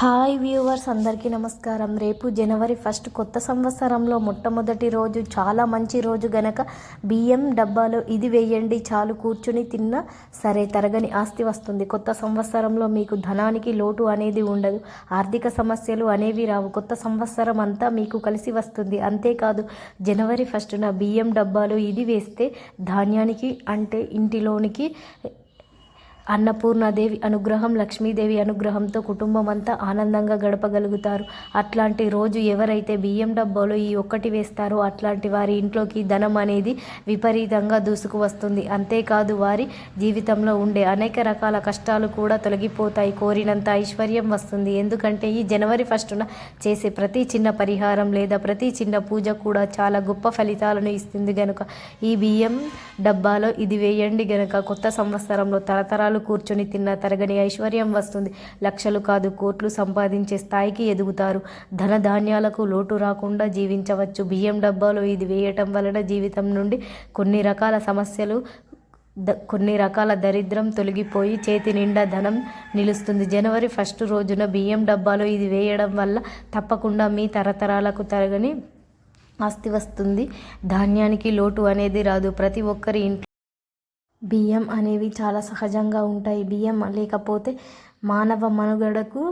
Hi viewers అందరికీ నమస్కారం. రేపు జనవరి ఫస్ట్ కొత్త సంవత్సరంలో మొట్టమొదటి రోజు చాలా మంచి రోజు గనక బియ్యం డబ్బాలో ఇది వేయండి చాలు కూర్చుని తిన్నా సరే తరగని ఆస్తి వస్తుంది. కొత్త సంవత్సరంలో మీకు ధనానికి లోటు అనేది ఉండదు. ఆర్థిక సమస్యలు అనేవి రావు. కొత్త సంవత్సరం అంతా మీకు కలిసి వస్తుంది. అంతేకాదు జనవరి ఫస్టున బియ్యం డబ్బాలో ఇది వేస్తే ధాన్యానికి అంటే ఇంటిలోనికి అన్నపూర్ణాదేవి అనుగ్రహం లక్ష్మీదేవి అనుగ్రహంతో కుటుంబం అంతా ఆనందంగా గడపగలుగుతారు. అట్లాంటి రోజు ఎవరైతే బియ్యం డబ్బాలో ఈ ఒక్కటి వేస్తారో అట్లాంటి వారి ఇంట్లోకి ధనం అనేది విపరీతంగా దూసుకు వస్తుంది. అంతేకాదు వారి జీవితంలో ఉండే అనేక రకాల కష్టాలు కూడా తొలగిపోతాయి. కోరినంత ఐశ్వర్యం వస్తుంది. ఎందుకంటే ఈ జనవరి ఫస్టున చేసే ప్రతి చిన్న పరిహారం లేదా ప్రతి చిన్న పూజ కూడా చాలా గొప్ప ఫలితాలను ఇస్తుంది గనుక. ఈ బియ్యం డబ్బాలో ఇది వేయండి గనుక కొత్త సంవత్సరంలో తరతరాలు కూర్చొని తిన్న తరగని ఐశ్వర్యం వస్తుంది. లక్షలు కాదు కోట్లు సంపాదించే స్థాయికి ఎదుగుతారు. ధన ధాన్యాలకు లోటు రాకుండా జీవించవచ్చు. బియ్యం డబ్బాలో ఇది వేయటం వలన జీవితం నుండి కొన్ని రకాల సమస్యలు ద కొన్ని రకాల దరిద్రం తొలగిపోయి చేతి నిండా ధనం నిలుస్తుంది. జనవరి ఫస్ట్ రోజున బియ్యం డబ్బాలో ఇది వేయడం వల్ల తప్పకుండా మీ తరతరాలకు తరగని ఆస్తి వస్తుంది. ధాన్యానికి లోటు అనేది రాదు. ప్రతి ఒక్కరి ఇంట్లో బియ్యం అనేవి చాలా సహజంగా ఉంటాయి. బియ్యం లేకపోతే మానవ మనుగడకు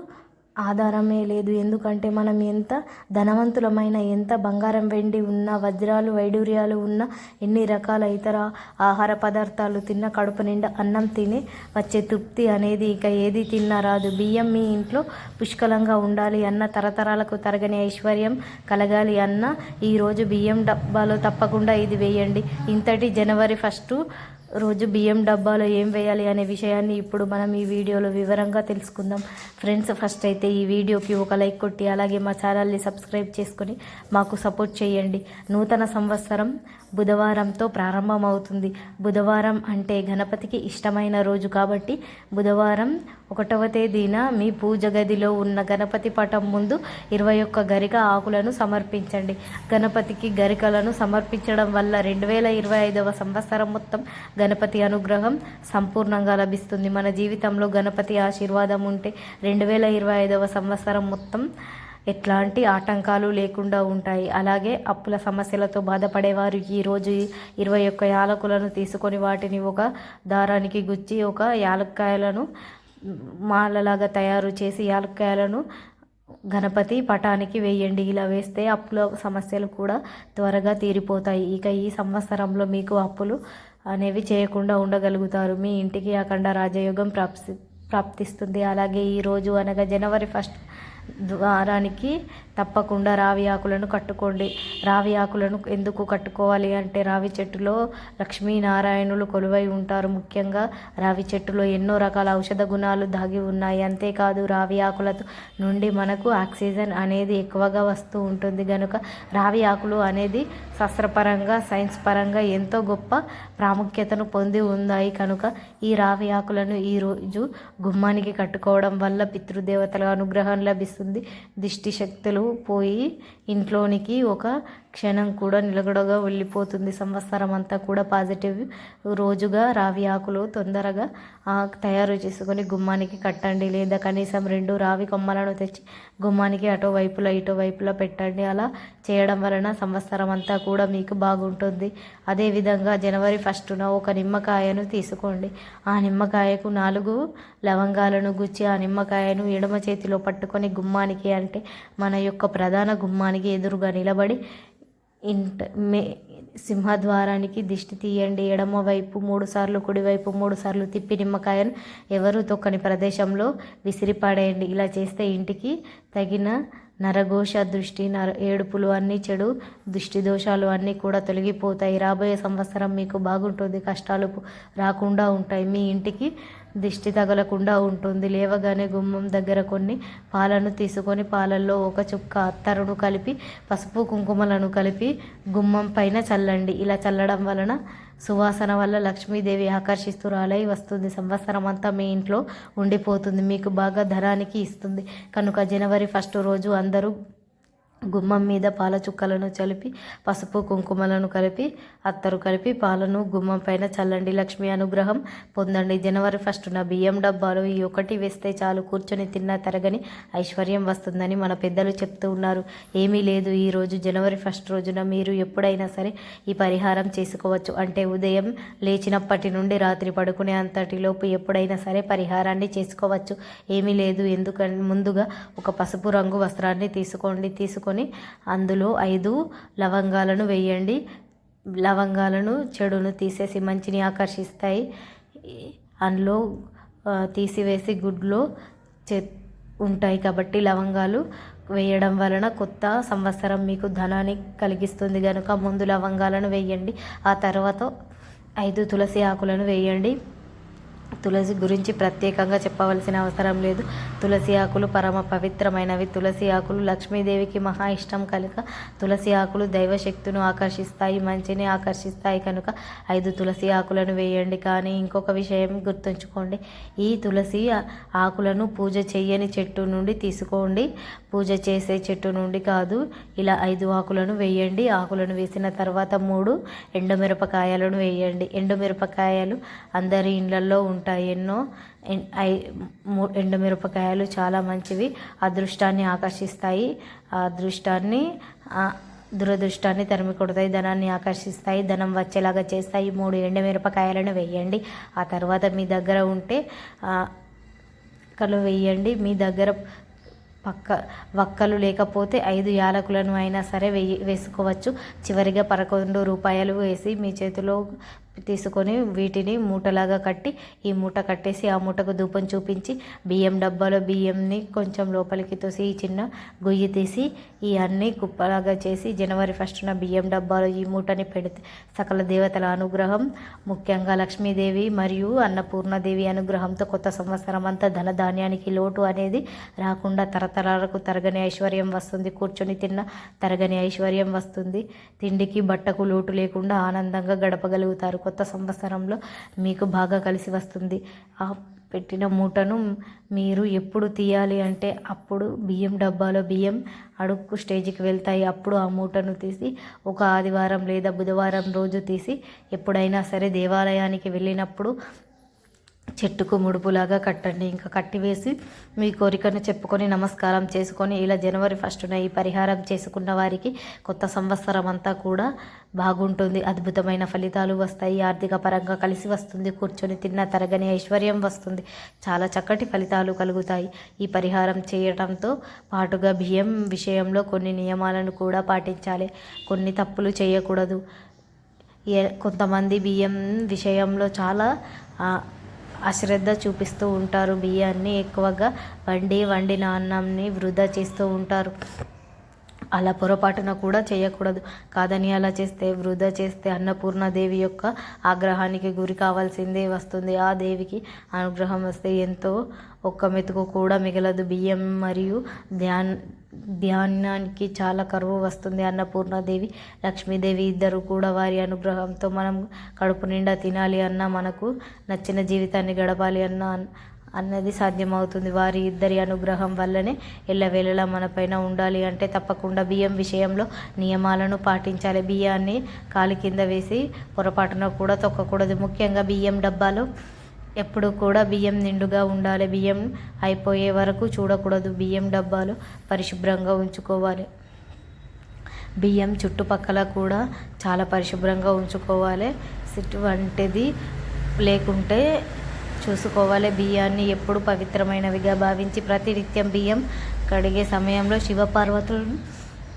ఆధారమే లేదు. ఎందుకంటే మనం ఎంత ధనవంతులమైన ఎంత బంగారం వెండి ఉన్న వజ్రాలు వైడూర్యాలు ఉన్న ఎన్ని రకాల ఇతర ఆహార పదార్థాలు తిన్న కడుపు నిండా అన్నం తిని వచ్చే తృప్తి అనేది ఇక ఏది తిన్నా రాదు. బియ్యం మీ ఇంట్లో పుష్కలంగా ఉండాలి అన్న తరతరాలకు తరగని ఐశ్వర్యం కలగాలి అన్న ఈరోజు బియ్యం డబ్బాలో తప్పకుండా ఇది వేయండి. ఇంతటి జనవరి ఫస్టు రోజు బియ్యం డబ్బాలో ఏం వేయాలి అనే విషయాన్ని ఇప్పుడు మనం ఈ వీడియోలో వివరంగా తెలుసుకుందాం. ఫ్రెండ్స్ ఫస్ట్ అయితే ఈ వీడియోకి ఒక లైక్ కొట్టి అలాగే మా ఛానల్ని సబ్స్క్రైబ్ చేసుకొని మాకు సపోర్ట్ చేయండి. నూతన సంవత్సరం బుధవారంతో ప్రారంభమవుతుంది. బుధవారం అంటే గణపతికి ఇష్టమైన రోజు కాబట్టి బుధవారం ఒకటవ తేదీన మీ పూజ గదిలో ఉన్న గణపతి పటం ముందు ఇరవై ఒక్క గరిక ఆకులను సమర్పించండి. గణపతికి గరికలను సమర్పించడం వల్ల రెండు వేల ఇరవై ఐదవ సంవత్సరం మొత్తం గణపతి అనుగ్రహం సంపూర్ణంగా లభిస్తుంది. మన జీవితంలో గణపతి ఆశీర్వాదం ఉంటే రెండు వేల ఇరవై ఐదవ సంవత్సరం మొత్తం ఎట్లాంటి ఆటంకాలు లేకుండా ఉంటాయి. అలాగే అప్పుల సమస్యలతో బాధపడేవారు ఈరోజు ఇరవై ఒక్క యాలకులను తీసుకొని వాటిని ఒక దారానికి గుచ్చి ఒక యాలక్కాయలను మాలలాగా తయారు చేసి యాలక్కాయలను గణపతి పటానికి వేయండి. ఇలా వేస్తే అప్పుల సమస్యలు కూడా త్వరగా తీరిపోతాయి. ఇక ఈ సంవత్సరంలో మీకు అప్పులు అనేవి చేయకుండా ఉండగలుగుతారు. మీ ఇంటికి అఖండ రాజయోగం ప్రాప్తి ప్రాప్తిస్తుంది. అలాగే ఈరోజు అనగా జనవరి ఫస్ట్ ద్వారానికి తప్పకుండా రావి ఆకులను కట్టుకోండి. రావి ఆకులను ఎందుకు కట్టుకోవాలి అంటే రావి చెట్టులో లక్ష్మీనారాయణులు కొలువై ఉంటారు. ముఖ్యంగా రావి చెట్టులో ఎన్నో రకాల ఔషధ గుణాలు దాగి ఉన్నాయి. అంతేకాదు రావి ఆకులతో నుండి మనకు ఆక్సిజన్ అనేది ఎక్కువగా వస్తూ ఉంటుంది. కనుక రావి ఆకులు అనేది శాస్త్రపరంగా సైన్స్ పరంగా ఎంతో గొప్ప ప్రాముఖ్యతను పొంది ఉన్నాయి. కనుక ఈ రావి ఆకులను ఈరోజు గుమ్మానికి కట్టుకోవడం వల్ల పితృదేవతల అనుగ్రహం లభిస్తుంది. దిష్టి శక్తులు పోయి ఇంట్లోనికి ఒక క్షణం కూడా నిలగడగా వెళ్ళిపోతుంది. సంవత్సరం అంతా కూడా పాజిటివ్ రోజుగా రావి ఆకులు తొందరగా తయారు చేసుకొని గుమ్మానికి కట్టండి. లేదా కనీసం రెండు రావి కొమ్మలను తెచ్చి గుమ్మానికి అటో వైపులా ఇటో పెట్టండి. అలా చేయడం వలన సంవత్సరం అంతా కూడా మీకు బాగుంటుంది. అదేవిధంగా జనవరి ఫస్టున ఒక నిమ్మకాయను తీసుకోండి. ఆ నిమ్మకాయకు నాలుగు లవంగాలను గుచ్చి ఆ నిమ్మకాయను ఎడమ చేతిలో పట్టుకొని గుమ్మానికి అంటే మన యొక్క ప్రధాన గుమ్మానికి ఎదురుగా నిలబడి ఇంట మే సింహద్వారానికి దిష్టి తీయండి. ఎడమ వైపు మూడు సార్లు కుడివైపు మూడు సార్లు తిప్పి నిమ్మకాయను ఎవరు తొక్కని ప్రదేశంలో విసిరిపడేయండి. ఇలా చేస్తే ఇంటికి తగిన నరఘోష దృష్టి నర ఏడుపులు అన్నీ చెడు దృష్టి దోషాలు అన్నీ కూడా తొలగిపోతాయి. రాబోయే సంవత్సరం మీకు బాగుంటుంది. కష్టాలు రాకుండా ఉంటాయి. మీ ఇంటికి దిష్టి తగలకుండా ఉంటుంది. లేవగానే గుమ్మం దగ్గర కొన్ని పాలను తీసుకొని పాలల్లో ఒక చుక్క అత్తరును కలిపి పసుపు కుంకుమలను కలిపి గుమ్మం పైన చల్లండి. ఇలా చల్లడం వలన సువాసన వల్ల లక్ష్మీదేవి ఆకర్షిస్తురాలై వస్తుంది. సంవత్సరం అంతా మీ ఇంట్లో ఉండిపోతుంది. మీకు బాగా ధనానికి ఇస్తుంది. కనుక జనవరి ఫస్ట్ రోజు అందరూ గుమ్మం మీద పాల చుక్కలను చలిపి పసుపు కుంకుమలను కలిపి అత్తరు కలిపి పాలను గుమ్మం పైన చల్లండి. లక్ష్మి అనుగ్రహం పొందండి. జనవరి ఫస్టున బియ్యం డబ్బాలు ఈ ఒకటి వేస్తే చాలు. కూర్చొని తిన్న తరగని ఐశ్వర్యం వస్తుందని మన పెద్దలు చెప్తూ ఉన్నారు. ఏమీ లేదు. ఈరోజు జనవరి ఫస్ట్ రోజున మీరు ఎప్పుడైనా సరే ఈ పరిహారం చేసుకోవచ్చు. అంటే ఉదయం లేచినప్పటి నుండి రాత్రి పడుకునే అంతటిలోపు ఎప్పుడైనా సరే పరిహారాన్ని చేసుకోవచ్చు. ఏమీ లేదు. ఎందుకంటే ముందుగా ఒక పసుపు రంగు వస్త్రాన్ని తీసుకోండి. తీసుకు తీసుకొని అందులో ఐదు లవంగాలను వేయండి. లవంగాలను చెడును తీసేసి మంచిని ఆకర్షిస్తాయి. అందులో తీసివేసి గుడ్లో చె ఉంటాయి కాబట్టి లవంగాలు వేయడం వలన కొత్త సంవత్సరం మీకు ధనాన్ని కలిగిస్తుంది కనుక ముందు లవంగాలను వేయండి. ఆ తర్వాత ఐదు తులసి ఆకులను వేయండి. తులసి గురించి ప్రత్యేకంగా చెప్పవలసిన అవసరం లేదు. తులసి ఆకులు పరమ పవిత్రమైనవి. తులసి ఆకులు లక్ష్మీదేవికి మహా ఇష్టం కనుక తులసి ఆకులు దైవశక్తును ఆకర్షిస్తాయి మంచిని ఆకర్షిస్తాయి కనుక ఐదు తులసి ఆకులను వేయండి. కానీ ఇంకొక విషయం గుర్తుంచుకోండి. ఈ తులసి ఆకులను పూజ చేయని చెట్టు నుండి తీసుకోండి. పూజ చేసే చెట్టు నుండి కాదు ఇలా ఐదు ఆకులను వేయండి. ఆకులను వేసిన తర్వాత మూడు ఎండుమిరపకాయలను వేయండి. ఎండుమిరపకాయలు అందరి ఇళ్ళల్లో ఉంటాయి ఎన్నో. ఐ- ఎండుమిరపకాయలు చాలా మంచివి. అదృష్టాన్ని ఆకర్షిస్తాయి. ఆ అదృష్టాన్ని దురదృష్టాన్ని తరిమి కొడతాయి. ధనాన్ని ఆకర్షిస్తాయి. ధనం వచ్చేలాగా చేస్తాయి. మూడు ఎండుమిరపకాయలను వేయండి. ఆ తర్వాత మీ దగ్గర ఉంటే కలు వేయండి. మీ దగ్గర పక్క వక్కలు లేకపోతే ఐదు యాలకులను అయినా సరే వేయి వేసుకోవచ్చు. చివరిగా పదకొండు రూపాయలు వేసి మీ చేతిలో తీసుకొని వీటిని మూటలాగా కట్టి ఈ మూట కట్టేసి ఆ మూటకు ధూపం చూపించి బియ్యం డబ్బాలో బియ్యంని కొంచెం లోపలికి తోసి ఈ చిన్న గొయ్యి తీసి ఈ అన్ని కుప్పలాగా చేసి జనవరి ఫస్ట్న బియ్యం డబ్బాలో ఈ మూటని పెడితే సకల దేవతల అనుగ్రహం ముఖ్యంగా లక్ష్మీదేవి మరియు అన్నపూర్ణదేవి అనుగ్రహంతో కొత్త సంవత్సరం అంతా ధనధాన్యానికి లోటు అనేది రాకుండా తరతరాలకు తరగని ఐశ్వర్యం వస్తుంది. కూర్చొని తిన్న తరగని ఐశ్వర్యం వస్తుంది. తిండికి బట్టకు లోటు లేకుండా ఆనందంగా గడపగలుగుతారు కొత్త సంవత్సరంలో మీకు బాగా కలిసి వస్తుంది. ఆ పెట్టిన మూటను మీరు ఎప్పుడు తీయాలి అంటే అప్పుడు బియ్యం డబ్బాలో బియ్యం అడుక్కు స్టేజ్కి వెళ్తాయి. అప్పుడు ఆ మూటను తీసి ఒక ఆదివారం లేదా బుధవారం రోజు తీసి ఎప్పుడైనా సరే దేవాలయానికి వెళ్ళినప్పుడు చెట్టుకు ముడుపులాగా కట్టండి. ఇంకా కట్టివేసి మీ కోరికను చెప్పుకొని నమస్కారం చేసుకొని ఇలా జనవరి ఫస్టున ఈ పరిహారం చేసుకున్న వారికి కొత్త సంవత్సరం అంతా కూడా బాగుంటుంది. అద్భుతమైన ఫలితాలు వస్తాయి. ఆర్థిక పరంగా కలిసి వస్తుంది. కూర్చొని తిన్న తరగని ఐశ్వర్యం వస్తుంది. చాలా చక్కటి ఫలితాలు కలుగుతాయి. ఈ పరిహారం చేయడంతో పాటుగా బియ్యం విషయంలో కొన్ని నియమాలను కూడా పాటించాలి. కొన్ని తప్పులు చేయకూడదు. ఏ- కొంతమంది బియ్యం విషయంలో చాలా అశ్రద్ధ చూపిస్తూ ఉంటారు. బియ్యాన్ని ఎక్కువగా వండి వండిన అన్నంని వృధా చేస్తూ ఉంటారు. అలా పొరపాటున కూడా చేయకూడదు. కాదని అలా చేస్తే వృధా చేస్తే అన్నపూర్ణదేవి యొక్క ఆగ్రహానికి గురి కావాల్సిందే వస్తుంది. ఆ దేవికి అనుగ్రహం వస్తే ఎంతో ఒక్క మెతుకు కూడా మిగలదు. బియ్యం మరియు ధ్యాన్ ధ్యానానికి చాలా కరువు వస్తుంది. అన్నపూర్ణదేవి లక్ష్మీదేవి ఇద్దరు కూడా వారి అనుగ్రహంతో మనం కడుపు నిండా తినాలి అన్నా మనకు నచ్చిన జీవితాన్ని గడపాలి అన్న అన్నది సాధ్యమవుతుంది. వారి ఇద్దరి అనుగ్రహం వల్లనే ఎల్లవేళలా మనపైన ఉండాలి అంటే తప్పకుండా బియ్యం విషయంలో నియమాలను పాటించాలి. బియ్యాన్ని కాలి కింద వేసి పొరపాటున కూడా తొక్కకూడదు. ముఖ్యంగా బియ్యం డబ్బాలు ఎప్పుడు కూడా బియ్యం నిండుగా ఉండాలి. బియ్యం అయిపోయే వరకు చూడకూడదు. బియ్యం డబ్బాలు పరిశుభ్రంగా ఉంచుకోవాలి. బియ్యం చుట్టుపక్కల కూడా చాలా పరిశుభ్రంగా ఉంచుకోవాలి. సిట్ వంటిది లేకుంటే చూసుకోవాలి. బియ్యాన్ని ఎప్పుడు పవిత్రమైనవిగా భావించి ప్రతినిత్యం బియ్యం కడిగే సమయంలో శివపార్వతులను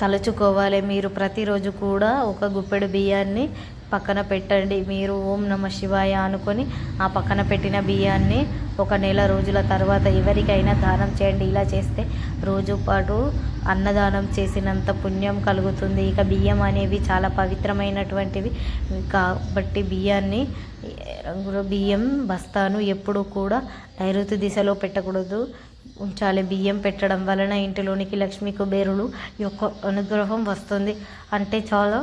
తలుచుకోవాలి. మీరు ప్రతిరోజు కూడా ఒక గుప్పెడు బియ్యాన్ని పక్కన పెట్టండి. మీరు ఓం నమ శివాయ అనుకొని ఆ పక్కన పెట్టిన బియ్యాన్ని ఒక నెల రోజుల తర్వాత ఎవరికైనా దానం చేయండి. ఇలా చేస్తే రోజు పాటు అన్నదానం చేసినంత పుణ్యం కలుగుతుంది. ఇక బియ్యం అనేవి చాలా పవిత్రమైనటువంటివి. కాబట్టి బియ్యాన్ని బియ్యం బస్తాను ఎప్పుడు కూడా నైరుతి దిశలో పెట్టకూడదు. ఉంచాలి. బియ్యం పెట్టడం వలన ఇంటిలోనికి లక్ష్మీ కుబేరులు యొక్క అనుగ్రహం వస్తుంది. అంటే చాలా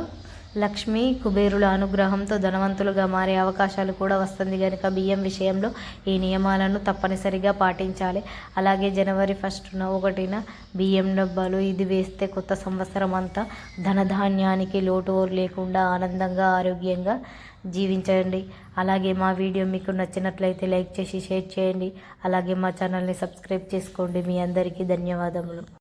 లక్ష్మి కుబేరుల అనుగ్రహంతో ధనవంతులుగా మారే అవకాశాలు కూడా వస్తుంది కనుక బియ్యం విషయంలో ఈ నియమాలను తప్పనిసరిగా పాటించాలి. అలాగే జనవరి ఫస్ట్న ఒకటిన బియ్యం డబ్బాలు ఇది వేస్తే కొత్త సంవత్సరం అంతా ధనధాన్యానికి లోటు లేకుండా ఆనందంగా ఆరోగ్యంగా జీవించండి. అలాగే మా వీడియో మీకు నచ్చినట్లయితే లైక్ చేసి షేర్ చేయండి. అలాగే మా ఛానల్ని సబ్స్క్రైబ్ చేసుకోండి. మీ అందరికీ ధన్యవాదములు.